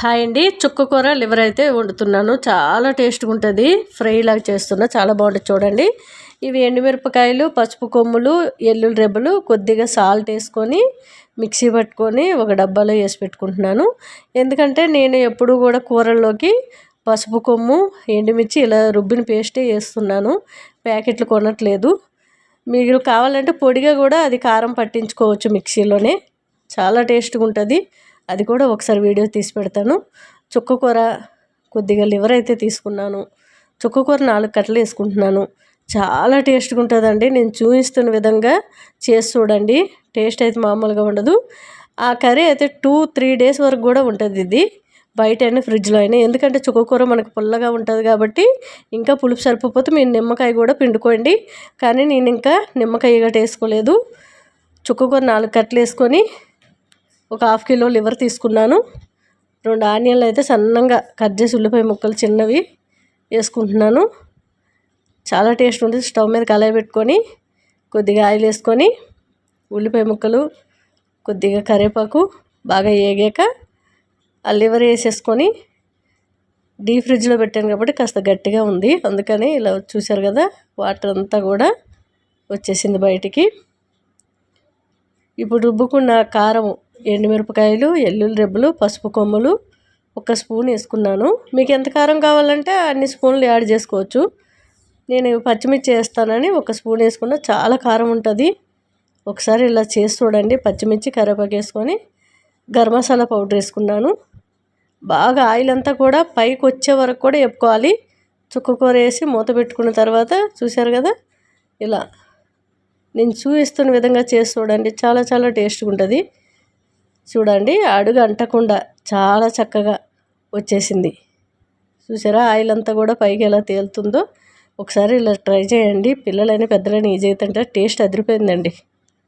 Hi అండి. చుక్క కూర లివర్ అయితే వండుతున్నాను. చాలా టేస్ట్గా ఉంటుంది ఫ్రై లాగా చేస్తున్నా. చాలా బాగుంటుంది చూడండి. ఇవి ఎండుమిరపకాయలు పసుపు కొమ్ములు ఎల్లుల్లి రెబ్బలు కొద్దిగా సాల్ట్ వేసుకొని మిక్సీ పట్టుకొని ఒక డబ్బాలో వేసి పెట్టుకుంటున్నాను. ఎందుకంటే నేను ఎప్పుడు కూడా కూరల్లోకి పసుపు కొమ్ము ఎండుమిర్చి ఇలా రుబ్బిన పేస్టే వేస్తున్నాను. ప్యాకెట్లు కొనట్లేదు. మీరు కావాలంటే పొడిగా కూడా అది కారం పట్టించుకోవచ్చు మిక్సీలోనే. చాలా టేస్ట్గా ఉంటుంది అది కూడా ఒకసారి వీడియో తీసి పెడతాను. చుక్క కూర కొద్దిగా లివర్ అయితే తీసుకున్నాను. చుక్క కూర నాలుగు కట్టలు వేసుకుంటున్నాను. చాలా టేస్ట్గా ఉంటుందండి. నేను చూపిస్తున్న విధంగా చేసి చూడండి. టేస్ట్ అయితే మామూలుగా ఉండదు. ఆ కర్రీ అయితే టూ త్రీ డేస్ వరకు కూడా ఉంటుంది ఇది. బయట అయినా ఫ్రిడ్జ్లో అయినా. ఎందుకంటే చుక్కకూర మనకు పుల్లగా ఉంటుంది కాబట్టి ఇంకా పులుపు సరిపోతే మీరు నిమ్మకాయ కూడా పిండుకోండి. కానీ నేను ఇంకా నిమ్మకాయ గట్ట వేసుకోలేదు చుక్కకూర నాలుగు కట్టలు వేసుకొని ఒక హాఫ్ కిలో లివర్ తీసుకున్నాను. రెండు ఆనియన్లు అయితే సన్నంగా కట్ చేసి ఉల్లిపాయ ముక్కలు చిన్నవి వేసుకుంటున్నాను. చాలా టేస్ట్ ఉంటుంది. స్టవ్ మీద కళాయి పెట్టుకొని కొద్దిగా ఆయిల్ వేసుకొని ఉల్లిపాయ ముక్కలు కొద్దిగా కరివేపాకు బాగా వేగాక ఆ లివర్ వేసేసుకొని డీ ఫ్రిడ్జ్లో పెట్టాను కాబట్టి కాస్త గట్టిగా ఉంది. అందుకని ఇలా చూశారు కదా వాటర్ అంతా కూడా వచ్చేసింది బయటికి. ఇప్పుడు రుబ్బుకున్న కారం ఎండుమిరపకాయలు ఎల్లుల్లి రెబ్బలు పసుపు కొమ్ములు ఒక స్పూన్ వేసుకున్నాను. మీకు ఎంత కారం కావాలంటే అన్ని స్పూన్లు యాడ్ చేసుకోవచ్చు. నేను పచ్చిమిర్చి వేస్తానని ఒక స్పూన్ వేసుకున్న చాలా కారం ఉంటుంది. ఒకసారి ఇలా చేసి చూడండి. పచ్చిమిర్చి కరివేపాకు వేసుకొని గరం మసాలా పౌడర్ వేసుకున్నాను. బాగా ఆయిల్ అంతా కూడా పైకి వచ్చే వరకు కూడా వేపుకోవాలి. చుక్కకూర వేసి మూత పెట్టుకున్న తర్వాత చూశారు కదా? ఇలా నేను చూపిస్తున్న విధంగా చేసి చూడండి. చాలా చాలా టేస్ట్గా ఉంటుంది. చూడండి అడుగు అంటకుండా చాలా చక్కగా వచ్చేసింది. చూసారా ఆయిల్ అంతా కూడా పైకి ఎలా తేలుతుందో. ఒకసారి ఇలా ట్రై చేయండి. పిల్లలైనా పెద్దలైనా ఈజీ అవుతుంటే టేస్ట్ అదిరిపోయిందండి.